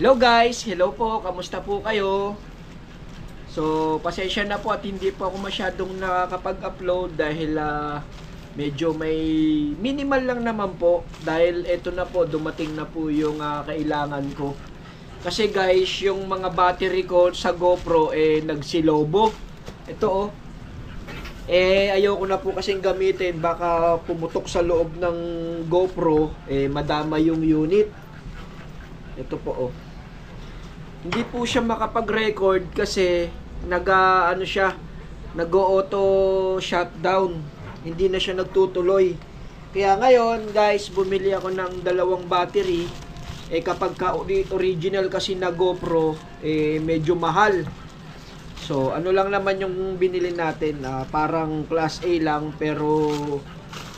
Hello guys, hello po, kamusta po kayo? So, pasensya na po at hindi po ako masyadong nakakapag-upload dahil ah, medyo may minimal lang naman po dahil eto na po, dumating na po yung ah, kailangan ko. Kasi guys, yung mga battery ko sa GoPro eh nagsilobo. Ito oh. Eh ayoko na po kasing gamitin baka pumutok sa loob ng GoPro eh madama yung unit. Ito po oh. Hindi po siya makapag-record kasi naga ano siya, nag-auto shutdown. Hindi na siya nagtutuloy. Kaya ngayon, guys, bumili ako ng dalawang battery. Eh kapag ka ori- original kasi na GoPro, eh medyo mahal. So, ano lang naman yung binili natin, ah, parang class A lang pero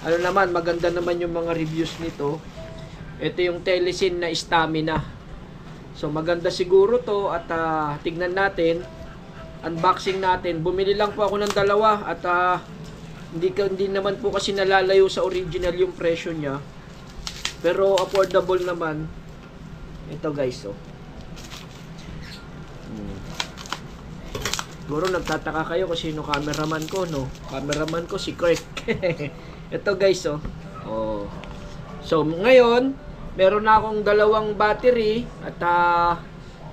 ano naman, maganda naman yung mga reviews nito. Ito yung Telesin na stamina. So maganda siguro to at ah, tignan natin. Unboxing natin. Bumili lang po ako ng dalawa at ah, hindi hindi naman po kasi nalalayo sa original yung presyo niya. Pero affordable naman. Ito guys, oh. Hmm. Siguro nagtataka kayo kung sino cameraman ko, no? Cameraman ko si Kirk. Ito guys, oh. Oh. So, ngayon, meron na akong dalawang battery at ah,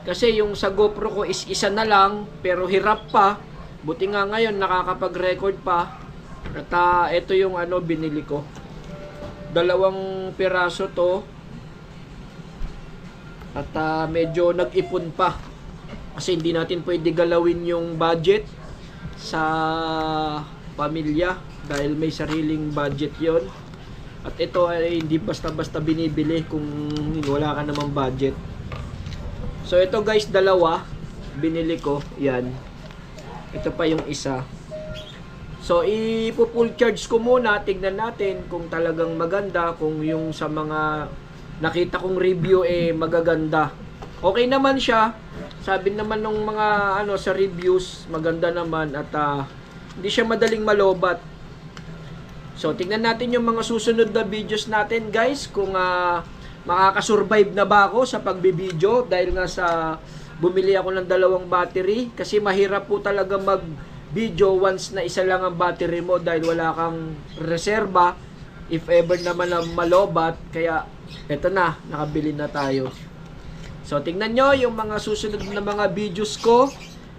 kasi yung sa GoPro ko is isa na lang pero hirap pa. Buti nga ngayon nakakapag-record pa. At ah, ito yung ano binili ko. Dalawang piraso to. At ah, medyo nag-ipon pa. Kasi hindi natin pwede galawin yung budget sa pamilya dahil may sariling budget yon at ito ay hindi basta-basta binibili kung wala ka namang budget. So ito guys, dalawa binili ko. Yan. Ito pa yung isa. So ipo-full charge ko muna, tignan natin kung talagang maganda, kung yung sa mga nakita kong review eh magaganda. Okay naman siya. Sabi naman ng mga ano sa reviews, maganda naman at ah, hindi siya madaling malobat. So, tingnan natin yung mga susunod na videos natin, guys, kung ah, makakasurvive na ba ako sa pagbibideo dahil nga sa bumili ako ng dalawang battery. Kasi mahirap po talaga mag video once na isa lang ang battery mo dahil wala kang reserba if ever naman na malobat. Kaya eto na nakabili na tayo. So tingnan nyo yung mga susunod na mga videos ko.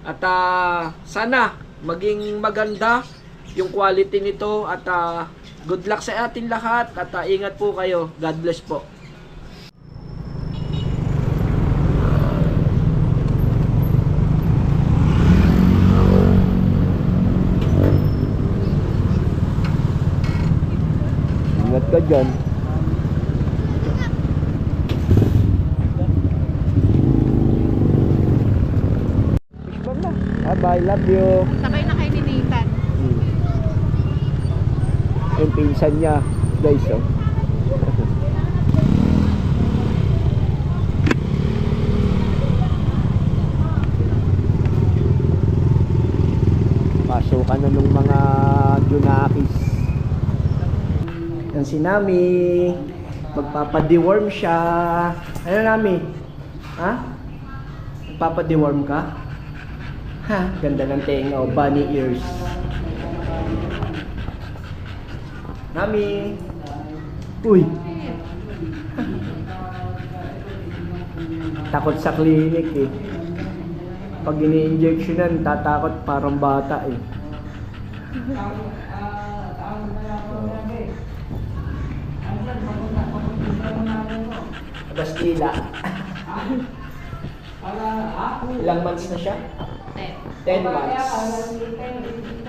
At ah, sana maging maganda yung quality nito at ah, good luck sa atin lahat at ah, ingat po kayo. God bless po. Ingat ka dyan. Bye-bye, love you. Sabay na kayo ni Nathan. Hmm. Yung pinsan niya, guys, oh. Pasukan na ng mga Junakis. Yan si Nami. Magpapadiworm siya. Ano Nami? Ha? Magpapadiworm ka? Ha? Ganda ng tenga, oh. Bunny ears. Nami. Uy. Takot sa clinic eh. Pag ini-injectionan, tatakot parang bata eh. Bastila. Ilang months na siya? Ten. 10 months.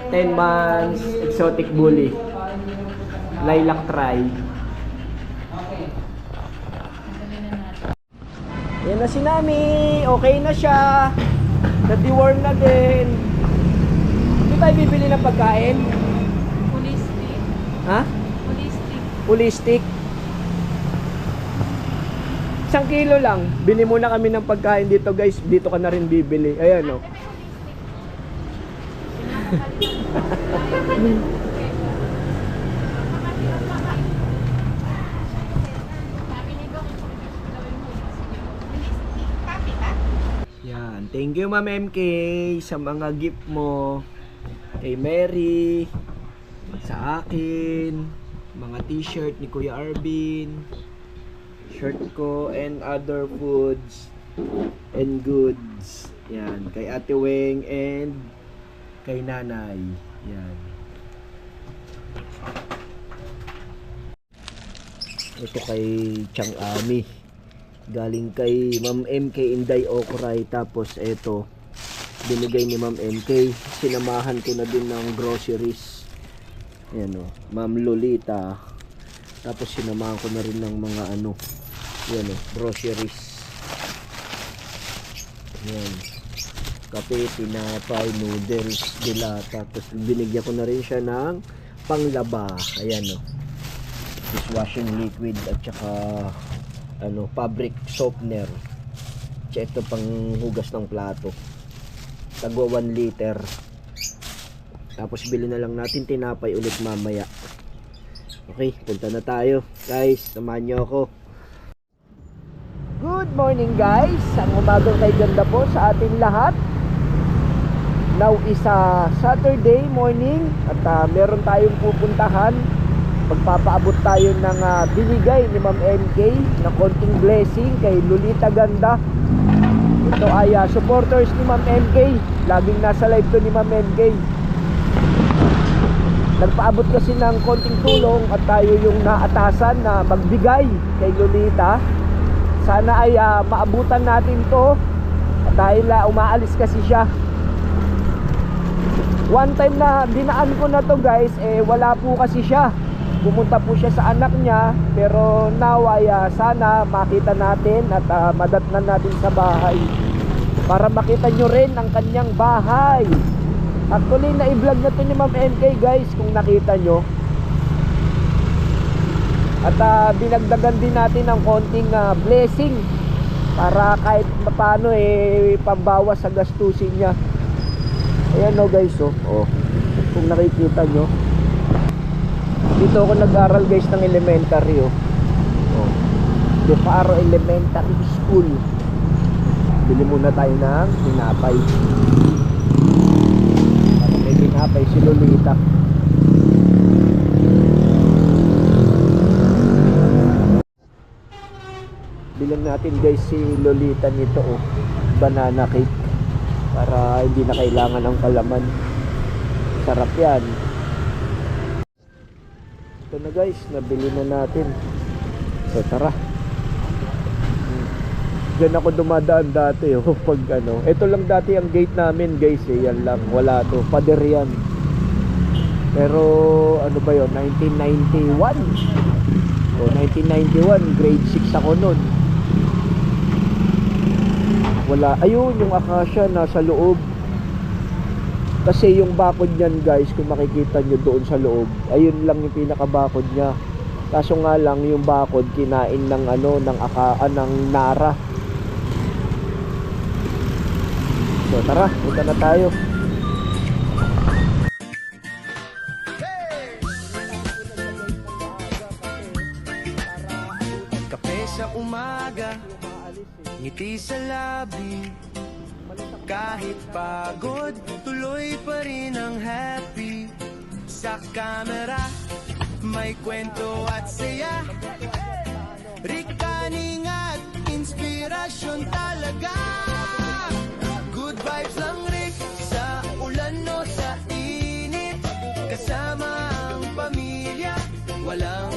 10 months, exotic bully. Lilac try. Yan na si Nami. Okay na siya. Nati-worm na din. Hindi tayo bibili ng pagkain? Holistic. Ha? Holistic. Holistic. Isang kilo lang. Bili muna kami ng pagkain dito guys. Dito ka na rin bibili. Ayan o. Sabi ni Doc, gawin mo holistic. Holistic. Yan. Thank you, Ma'am MK, sa mga gift mo. Kay Mary, sa akin, mga t-shirt ni Kuya Arvin, shirt ko, and other foods and goods. Yan. Kay Ate Weng and kay Nanay. Yan. Ito kay Chang Ami. Galing kay Ma'am MK Inday Okuray. Tapos ito, binigay ni Ma'am MK. Sinamahan ko na din ng groceries. Ayan o, Ma'am Lolita. Tapos sinamahan ko na rin ng mga ano, yan o, groceries. Yan. Kape, tinapay, noodles, dilata. Tapos binigyan ko na rin siya ng panglaba. Ayan o. Dishwashing liquid at saka ano, fabric softener. Tsaka ito pang hugas ng plato. Tagwa 1 liter. Tapos bili na lang natin tinapay ulit mamaya. Okay, punta na tayo. Guys, samahan niyo ako. Good morning guys! Ang umagang kay ganda po sa ating lahat. Now is a Saturday morning at ah, meron tayong pupuntahan. Magpapaabot tayo ng ah, binigay ni Ma'am MK na konting blessing kay Lolita Ganda. Ito ay ah, supporters ni Ma'am MK. Laging nasa live to ni Ma'am MK. Nagpaabot kasi ng konting tulong at tayo yung naatasan na magbigay kay Lolita. Sana ay ah, maabutan natin to dahil ah, umaalis kasi siya. One time na dinaan ko na to guys, eh wala po kasi siya. Pumunta po siya sa anak niya, pero now ah, sana makita natin at ah, madatnan natin sa bahay. Para makita nyo rin ang kanyang bahay. Actually, na-vlog na to ni Ma'am MK guys, kung nakita nyo. At ah, binagdagan din natin ng konting ah, blessing para kahit paano eh pambawas sa gastusin niya. Ayan o guys oh. oh. Kung nakikita nyo. Dito ako nag-aral guys ng elementary oh. oh. De Faro Elementary School. Bili muna tayo ng tinapay. Para may tinapay si Lolita. Bilang natin guys si Lolita nito oh. Banana cake. Para hindi na kailangan ng palaman. Sarap yan. Na guys, nabili na natin. So tara. Diyan ako dumadaan dati oh, pag ano. Ito lang dati ang gate namin guys eh, yan lang. Wala to, pader yan. Pero ano ba yon 1991. O 1991, grade 6 ako noon. Wala. Ayun, yung akasya nasa loob. Kasi yung bakod niyan guys, kung makikita nyo doon sa loob, ayun lang yung pinakabakod niya. Kaso nga lang yung bakod kinain ng ano, ng akaan ng nara. So tara, punta na tayo. Kape sa umaga, ngiti sa labi Kahit pagod, rin ang happy Sa camera, may kwento at saya. Rikaning at inspirasyon talaga. Good vibes lang Rick Sa ulan o sa init. Kasama ang pamilya Walang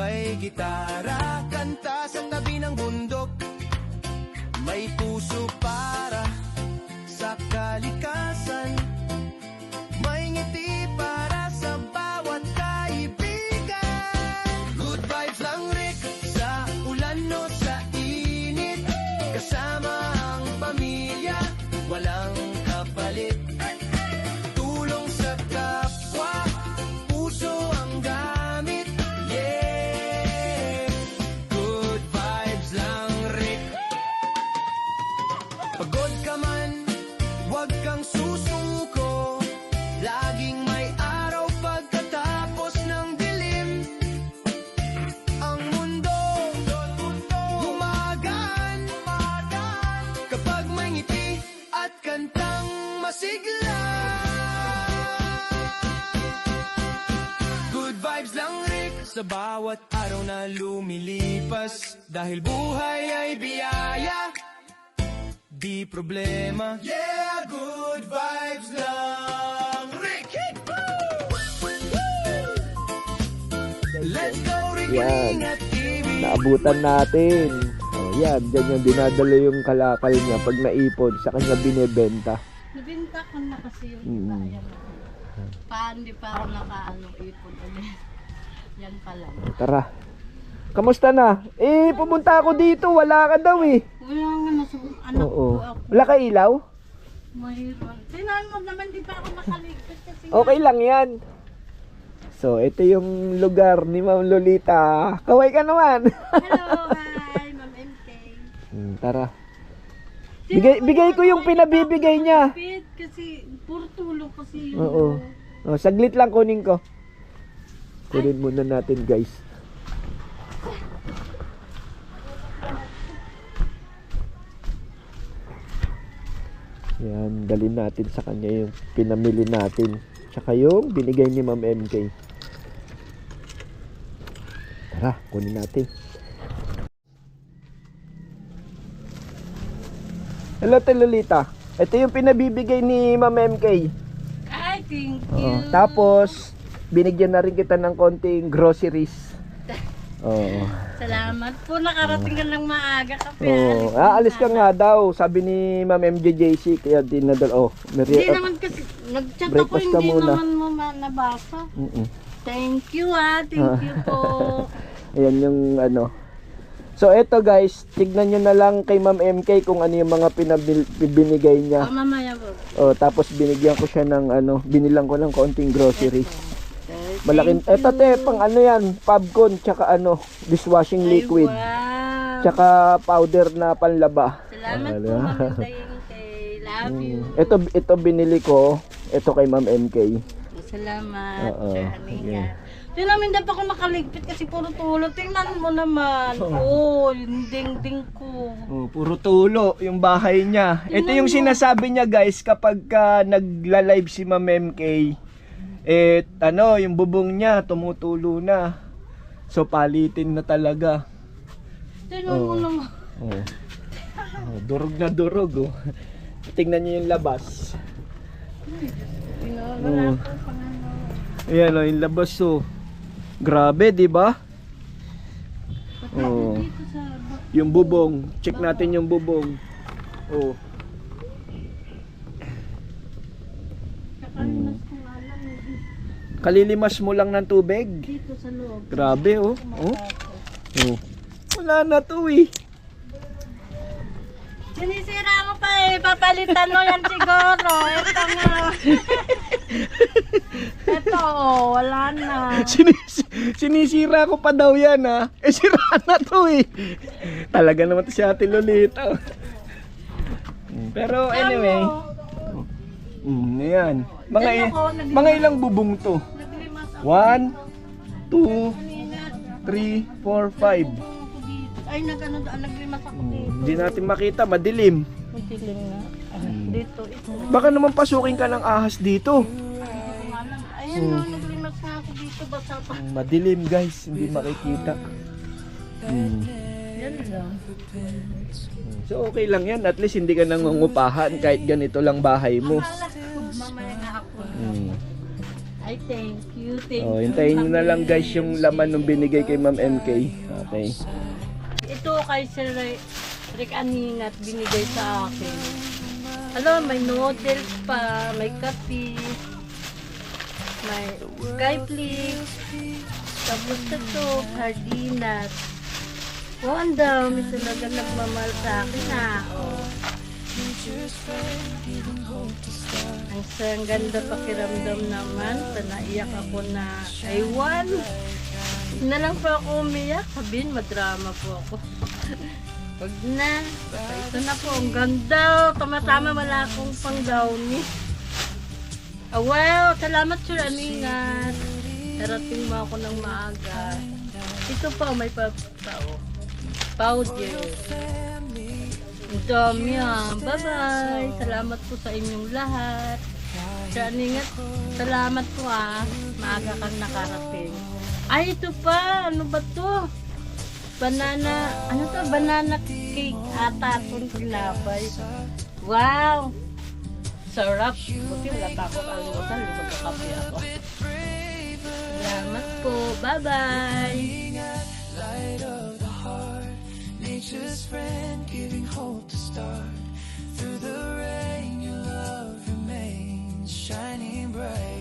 Sabay gitara Kanta sa tabi ng bundok. May puso para Sa kalikasan. May ngiti Sa bawat araw na lumilipas Dahil buhay ay biyaya Di problema Yeah, good vibes lang Ricky! Let's go, Ricky Yan. Naabutan natin. Oh, yan, dyan yung dinadala yung kalakal niya pag naipon, sa kanya binebenta. Nabinta ko na kasi yung Mm. iba. Yan. Pa, hindi pa ako nakaano ipon ulit. Yan pa lang. Tara. Kamusta na? Eh, pumunta ako dito, wala ka daw eh. Wala nga nasa anak Oo. ko ako. Wala ka ilaw? Mayroon. Tingnan mo naman, di pa ako nakaligtas kasi. Okay lang yan. So, ito yung lugar ni Ma'am Lolita. Kaway ka naman. Hello, hi, Ma'am MK. Hmm, tara. Bigay, bigay ko yung pinabibigay niya. Pit, kasi puro tulong kasi yun. Oo. Oh, saglit lang kunin ko. Kunin muna natin, guys. Yan, dalhin natin sa kanya yung pinamili natin. Tsaka yung binigay ni Ma'am MK. Tara, kunin natin. Hello, Telolita. Ito yung pinabibigay ni Ma'am MK. Ay, thank Oo. you. Tapos, binigyan na rin kita ng konting groceries. Oo. Salamat po, nakarating ka lang maaga kape. Oo. Ah, alis ka nga daw, sabi ni Ma'am MJJC, kaya dinadal. Oh, Hindi naman kasi, nag-chat ako, Breakfast ka hindi muna. naman mo ma- nabasa. Mm-mm. Thank you ah, thank you po. Ayan yung ano. So, eto guys, tignan nyo na lang kay Ma'am MK kung ano yung mga pinabil, binigay O, niya. mamaya po. Oh, tapos binigyan ko siya ng ano, binilang ko ng konting groceries. Malaking, eto te, pang ano yan, Pabcon, tsaka ano, dishwashing liquid. Wow. Tsaka powder na panlaba. Salamat po, Ma'am MK. Love you. Ito ito binili ko. Ito kay Ma'am MK. Salamat. Oo, Sir Aninga. Di namin dapat ako nakaligpit kasi puro tulog. Tingnan mo naman. Oh, yung ding-ding ko. Oh, puro tulo yung bahay niya. Ito yung sinasabi niya guys kapag ka nagla-live si Ma'am MK. Eh ano, yung bubong niya tumutulo na. So palitin na talaga. Tingnan mo naman. Oh. Oh, durog na durog oh. Tingnan niyo yung labas. Ano. Ayan oh, yung labas oh. Grabe, 'di ba? Sa Yung bubong. Check natin yung bubong. Oh. kakalimas kong alam. eh. Kalilimas mo lang ng tubig. Dito sa loob. Grabe oh. Oh. oh. Wala na to eh. Sinisira mo pa eh. Papalitan mo yan siguro. Ito nga. Ito oh, wala na. Sinis sinisira ko pa daw yan ha. Eh sira na to eh. Talaga naman to si Ate Lolita. Pero anyway. Mm, yan. Mga, i- mga ilang bubong to? Naglimas ako. One, two, Kanina. three, four, five. Ay, nag, ano, naglimas ako dito. Hindi natin makita, madilim. Madilim na. Ah, Dito, ito. Baka naman pasukin ka ng ahas dito. Ayan no, naglimas na ako dito. Basta pa. Madilim guys, hindi makikita. Mm. Yan lang. So okay lang yan, at least hindi ka nangungupahan kahit ganito lang bahay mo. Mamaya. Ay, thank you. Thank Oh, you. hintayin nyo na lang guys yung laman ng binigay kay Ma'am MK. Okay. Ito kay Sir Ray- Rick Aningat binigay sa akin. Alam, may noodles pa, may kape, may skyflix, tapos ito, sardinas. Oh, ang dami talaga nagmamahal sa akin ha. Oh. Ang ang ganda pakiramdam naman. Sa naiyak ako na, ay one. Na lang po ako umiyak. Sabihin, madrama po ako. Wag na. Ito na po, ang ganda. Tama-tama, wala akong pang downy. Ah, wow, salamat sir Aningat. Darating mo ako ng maaga. Ito pa, may pa, pao. Powder. Ang Dami ah. Bye-bye. Salamat po sa inyong lahat. Diyan ingat. Salamat po ah. Maaga kang nakarating. Ay, ito pa. Ano ba to? Banana. Ano to? Banana cake ata itong tinapay. Wow! Sarap. Buti wala pa ako kalimutan. Hindi ko kape ako. Salamat po. Bye-bye. Nature's friend, give hope to start. Through the rain your love remains shining bright.